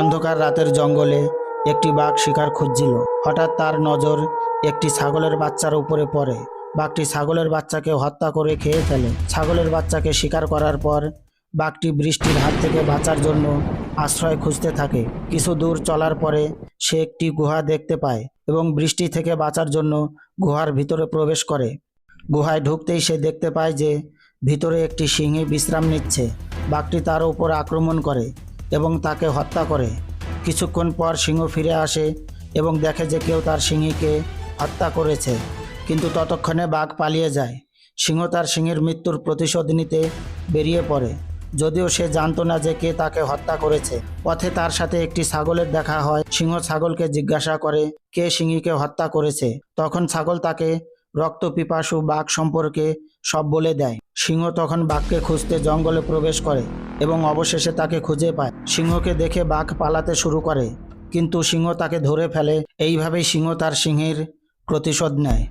অন্ধকার রাতের জঙ্গলে একটি বাঘ শিকার খুঁজছিল। হঠাৎ তার নজর একটি ছাগলের বাচ্চার উপরে পড়ে। বাঘটি ছাগলের বাচ্চাকে হত্যা করে খেয়ে ফেলে। ছাগলের বাচ্চাকে শিকার করার পর বাঘটি বৃষ্টির হাত থেকে বাঁচার জন্য আশ্রয় খুঁজতে থাকে। কিছু দূর চলার পরে সে একটি গুহা দেখতে পায় এবং বৃষ্টি থেকে বাঁচার জন্য গুহার ভিতরে প্রবেশ করে। গুহায় ঢুকতেই সে দেখতে পায় যে ভিতরে একটি সিংহী বিশ্রাম নিচ্ছে। বাঘটি তার উপর আক্রমণ করে। এবং তাকে হত্যা করে। কিছুক্ষণ পর সিংহ ফিরে আসে এবং দেখে যে কেউ তার সিংহীকে হত্যা করেছে, কিন্তু ততক্ষণে বাঘ পালিয়ে যায়। সিংহ তার সিংহের মৃত্যুর প্রতিশোধ নিতে বেরিয়ে পড়ে। যদিও সে জানতো না যে কে তাকে হত্যা করেছে। পথে তার সাথে একটি ছাগলের দেখা হয়। সিংহ ছাগলকে জিজ্ঞাসা করে কে সিংহীকে হত্যা করেছে। তখন ছাগল তাকে রক্ত, পিপাসু বাঘ সম্পর্কে সব বলে দেয়। সিংহ তখন বাঘকে খুঁজতে জঙ্গলে প্রবেশ করে এবং অবশেষে তাকে খুঁজে পায়। সিংহকে দেখে বাঘ পালাতে শুরু করে, কিন্তু সিংহ তাকে ধরে ফেলে। এইভাবেই সিংহ তার সিংহের প্রতিশোধ নেয়।